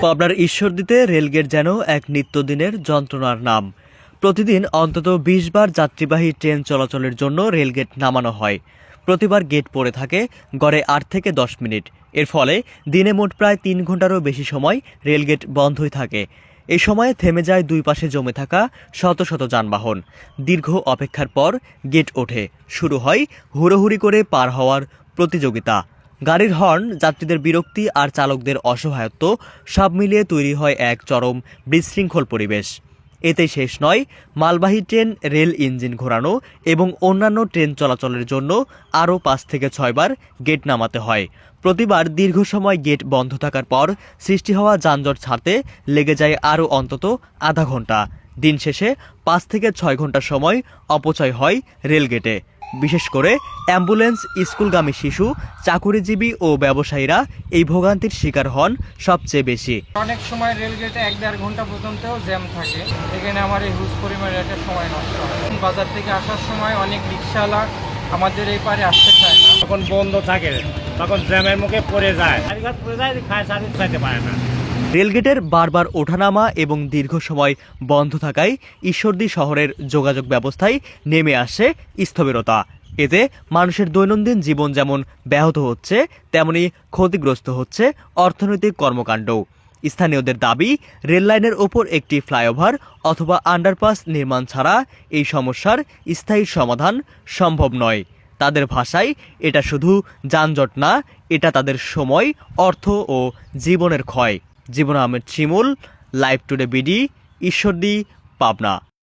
পাবনার ঈশ্বরদীতে রেলগেট যেন এক নিত্যদিনের যন্ত্রণার নাম। প্রতিদিন অন্তত বিশ বার যাত্রীবাহী ট্রেন চলাচলের জন্য রেলগেট নামানো হয়। প্রতিবার গেট পড়ে থাকে গড়ে আট থেকে দশ মিনিট। এর ফলে দিনে মোট প্রায় তিন ঘন্টারও বেশি সময় রেলগেট বন্ধই থাকে। এ সময়ে থেমে যায় দুই পাশে জমে থাকা শত শত যানবাহন। দীর্ঘ অপেক্ষার পর গেট ওঠে। শুরু হয় হুড়োহুড়ি করে পার হওয়ার প্রতিযোগিতা। গাড়ির হর্ন, যাত্রীদের বিরক্তি আর চালকদের অসহায়ত্ব সব মিলিয়ে তৈরি হয় এক চরম বিশৃঙ্খল পরিবেশ। এতে শেষ নয়, মালবাহী ট্রেন, রেল ইঞ্জিন ঘোরানো এবং অন্যান্য ট্রেন চলাচলের জন্য আরও পাঁচ থেকে ছয়বার গেট নামাতে হয়। প্রতিবার দীর্ঘ সময় গেট বন্ধ থাকার পর সৃষ্টি হওয়া যানজট ছাড়তে লেগে যায় আরও অন্তত আধা ঘণ্টা দিন শেষে পাঁচ থেকে ছয় ঘণ্টা সময় অপচয় হয় রেলগেটে। বিশেষ করে অ্যাম্বুলেন্স স্কুলগামী শিশু চাকুরিজীবী ও ব্যবসায়ীরা এই ভোগান্তির শিকার হন সবচেয়ে বেশি। অনেক সময় রেলগেটে এক দেড় ঘণ্টা পর্যন্ত জ্যাম থাকে। এখানে আমার এই হুজ পরিমাণে একটা সময় নষ্ট হয়। বাজার থেকে আসার সময় অনেক রিক্সাওয়ালা আমাদের এই পারে আসতে চায় না। যখন বন্ধ থাকে তখন জ্যামের মুখে পড়ে যায়। গাড়িঘাট পড়ে যায় খায় সার্ভিস খাইতে পারে না। রেলগেটের বারবার ওঠানামা এবং দীর্ঘ সময় বন্ধ থাকায় ঈশ্বরদী শহরের যোগাযোগ ব্যবস্থায় নেমে আসে স্থবিরতা। এতে মানুষের দৈনন্দিন জীবন যেমন ব্যাহত হচ্ছে, তেমনি ক্ষতিগ্রস্ত হচ্ছে অর্থনৈতিক কর্মকাণ্ড স্থানীয়দের দাবি রেললাইনের ওপর একটি ফ্লাইওভার অথবা আন্ডারপাস নির্মাণ ছাড়া এই সমস্যার স্থায়ী সমাধান সম্ভব নয়। তাদের ভাষায়, এটা শুধু যানজট না, এটা তাদের সময়, অর্থ ও জীবনের ক্ষয়। Jibon Ahmed Shimul live today BD Ishwardi Pabna.